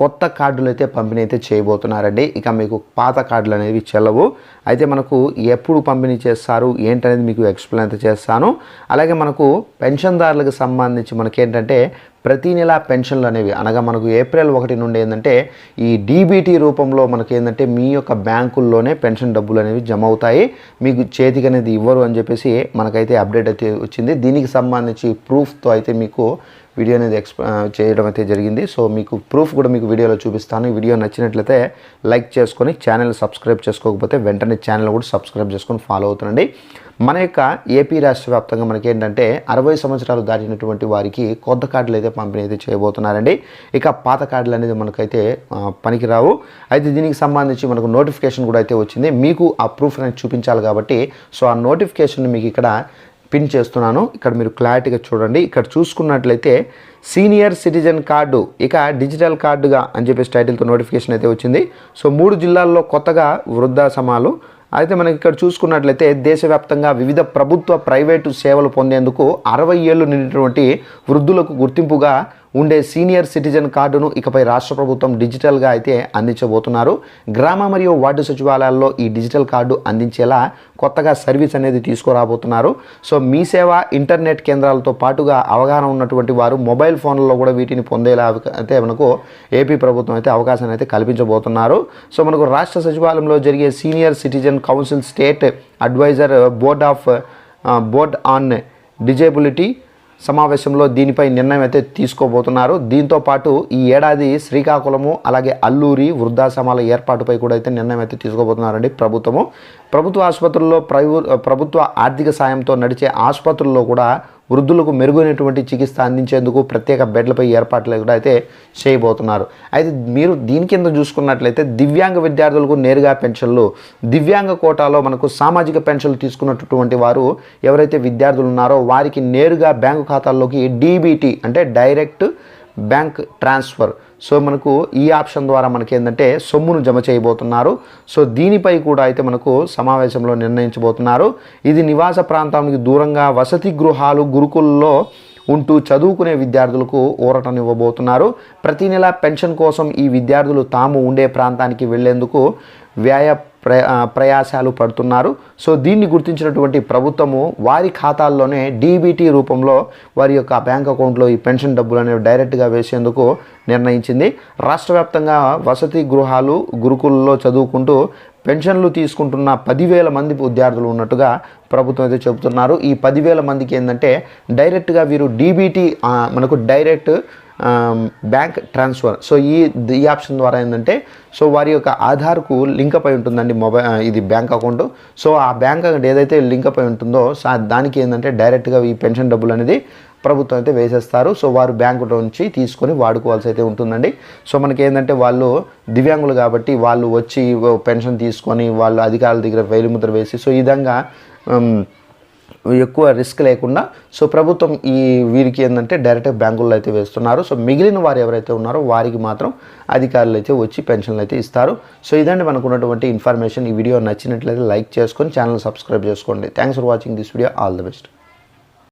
కొత్త కార్డులు అయితే పంపిణీ అయితే చేయబోతున్నారండి. ఇక మీకు పాత కార్డులు అనేవి చెల్లవు. అయితే మనకు ఎప్పుడు పంపిణీ చేస్తారు ఏంటనేది మీకు ఎక్స్ప్లెయిన్ అయితే చేస్తాను. అలాగే మనకు పెన్షన్దారులకు సంబంధించి మనకేంటంటే ప్రతి నెల పెన్షన్లు అనేవి. అనగా మనకు ఏప్రిల్ ఒకటి నుండి ఏంటంటే ఈ డీబీటీ రూపంలో మనకి ఏంటంటే మీ యొక్క బ్యాంకుల్లోనే పెన్షన్ డబ్బులు అనేవి జమ అవుతాయి. మీకు చేతికి అనేది ఇవ్వరు అని చెప్పేసి మనకైతే అప్డేట్ అయితే వచ్చింది. దీనికి సంబంధించి ప్రూఫ్తో అయితే మీకు వీడియో అనేది ఎక్స్ప్ చేయడం అయితే జరిగింది. సో మీకు ప్రూఫ్ కూడా మీకు వీడియోలో చూపిస్తాను. ఈ వీడియో నచ్చినట్లయితే లైక్ చేసుకొని ఛానల్ సబ్స్క్రైబ్ చేసుకోకపోతే వెంటనే ఛానల్ కూడా సబ్స్క్రైబ్ చేసుకొని ఫాలో అవుతుండండి. మన యొక్క ఏపీ రాష్ట్ర వ్యాప్తంగా మనకి ఏంటంటే అరవై సంవత్సరాలు దాటినటువంటి వారికి కొత్త కార్డులు అయితే పంపిణీ అయితే చేయబోతున్నారండి. ఇక పాత కార్డులు అనేది మనకైతే పనికిరావు. అయితే దీనికి సంబంధించి మనకు నోటిఫికేషన్ కూడా అయితే వచ్చింది. మీకు ఆ ప్రూఫ్ అనేది చూపించాలి కాబట్టి సో ఆ నోటిఫికేషన్ మీకు ఇక్కడ పిన్ చేస్తున్నాను. ఇక్కడ మీరు క్లారిటీగా చూడండి. ఇక్కడ చూసుకున్నట్లయితే సీనియర్ సిటిజన్ కార్డు ఇక డిజిటల్ కార్డుగా అని చెప్పేసి టైటిల్తో నోటిఫికేషన్ అయితే వచ్చింది. సో మూడు జిల్లాల్లో కొత్తగా వృద్ధాశ్రమాలు అయితే మనకి ఇక్కడ చూసుకున్నట్లయితే దేశవ్యాప్తంగా వివిధ ప్రభుత్వ ప్రైవేటు సేవలు పొందేందుకు అరవై ఏళ్ళు నిండినటువంటి వృద్ధులకు గుర్తింపుగా ఉండే సీనియర్ సిటిజన్ కార్డును ఇకపై రాష్ట్ర ప్రభుత్వం డిజిటల్గా అయితే అందించబోతున్నారు. గ్రామ మరియు వార్డు సచివాలయాల్లో ఈ డిజిటల్ కార్డు అందించేలా కొత్తగా సర్వీస్ అనేది తీసుకురాబోతున్నారు. సో మీ సేవ ఇంటర్నెట్ కేంద్రాలతో పాటుగా అవగాహన ఉన్నటువంటి వారు మొబైల్ ఫోన్లలో కూడా వీటిని పొందేలా అయితే మనకు ఏపీ ప్రభుత్వం అయితే అవకాశాన్ని అయితే కల్పించబోతున్నారు. సో మనకు రాష్ట్ర సచివాలయంలో జరిగే senior citizen council state advisor board of board on disability సమావేశంలో దీనిపై నిర్ణయం అయితే తీసుకోబోతున్నారు. దీంతో పాటు ఈ ఏడాది శ్రీకాకుళము అలాగే అల్లూరి వృద్ధాశ్రమాల ఏర్పాటుపై కూడా అయితే నిర్ణయం అయితే తీసుకోబోతున్నారండి ప్రభుత్వము. ప్రభుత్వ ఆసుపత్రుల్లో ప్రైవు ప్రభుత్వ ఆర్థిక సాయంతో నడిచే ఆసుపత్రుల్లో కూడా వృద్ధులకు మెరుగైనటువంటి చికిత్స అందించేందుకు ప్రత్యేక బెడ్లపై ఏర్పాట్లు కూడా అయితే చేయబోతున్నారు. అయితే మీరు దీని కింద చూసుకున్నట్లయితే దివ్యాంగ విద్యార్థులకు నేరుగా పెన్షన్లు దివ్యాంగ కోటాలో మనకు సామాజిక పెన్షన్లు తీసుకున్నటువంటి వారు ఎవరైతే విద్యార్థులు ఉన్నారో వారికి నేరుగా బ్యాంకు ఖాతాల్లోకి డీబీటీ అంటే డైరెక్ట్ బ్యాంక్ ట్రాన్స్ఫర్ సో మనకు ఈ ఆప్షన్ ద్వారా మనకి ఏంటంటే సొమ్మును జమ చేయబోతున్నారు. సో దీనిపై కూడా అయితే మనకు సమావేశంలో నిర్ణయించబోతున్నారు. ఇది నివాస ప్రాంతానికి దూరంగా వసతి గృహాలు గురుకుల్లో ఉంటూ చదువుకునే విద్యార్థులకు ఊరటనివ్వబోతున్నారు. ప్రతి నెల పెన్షన్ కోసం ఈ విద్యార్థులు తాము ఉండే ప్రాంతానికి వెళ్ళేందుకు వ్యయ ప్రయాసాలు పడుతున్నారు. సో దీన్ని గుర్తించినటువంటి ప్రభుత్వము వారి ఖాతాల్లోనే డీబీటీ రూపంలో వారి యొక్క బ్యాంక్ అకౌంట్లో ఈ పెన్షన్ డబ్బులు అనేవి డైరెక్ట్గా వేసేందుకు నిర్ణయించింది. రాష్ట్ర వ్యాప్తంగా వసతి గృహాలు గురుకుల్లో చదువుకుంటూ పెన్షన్లు తీసుకుంటున్న పదివేల మంది విద్యార్థులు ఉన్నట్టుగా ప్రభుత్వం అయితే చెబుతున్నారు. ఈ పదివేల మందికి ఏంటంటే డైరెక్ట్గా వీరు డీబీటీ మనకు డైరెక్ట్ బ్యాంక్ ట్రాన్స్ఫర్ సో ఈ ఈ ఆప్షన్ ద్వారా ఏంటంటే సో వారి యొక్క ఆధార్కు లింక్ అయి ఉంటుందండి మొబైల్ ఇది బ్యాంక్ అకౌంట్ సో ఆ బ్యాంక్ అకౌంట్ ఏదైతే లింక్ అయి ఉంటుందో దానికి ఏంటంటే డైరెక్ట్గా ఈ పెన్షన్ డబ్బులు అనేది ప్రభుత్వం అయితే వేసేస్తారు. సో వారు బ్యాంకు నుంచి తీసుకొని వాడుకోవాల్సి అయితే ఉంటుందండి. సో మనకి ఏంటంటే వాళ్ళు దివ్యాంగులు కాబట్టి వాళ్ళు వచ్చి పెన్షన్ తీసుకొని వాళ్ళు అధికారుల దగ్గర వేలిముద్ర వేసి సో ఈ విధంగా ఎక్కువ రిస్క్ లేకుండా సో ప్రభుత్వం ఈ వీరికి ఏంటంటే డైరెక్ట్ బ్యాంకుల్లో అయితే వేస్తున్నారు. సో మిగిలిన వారు ఎవరైతే ఉన్నారో వారికి మాత్రం అధికారులు అయితే వచ్చి పెన్షన్లు అయితే ఇస్తారు. సో ఇదండి మనకు ఉన్నటువంటి ఇన్ఫర్మేషన్. ఈ వీడియో నచ్చినట్లయితే లైక్ చేసుకొని ఛానల్ సబ్స్క్రైబ్ చేసుకోండి. Thanks for watching this video. All the best.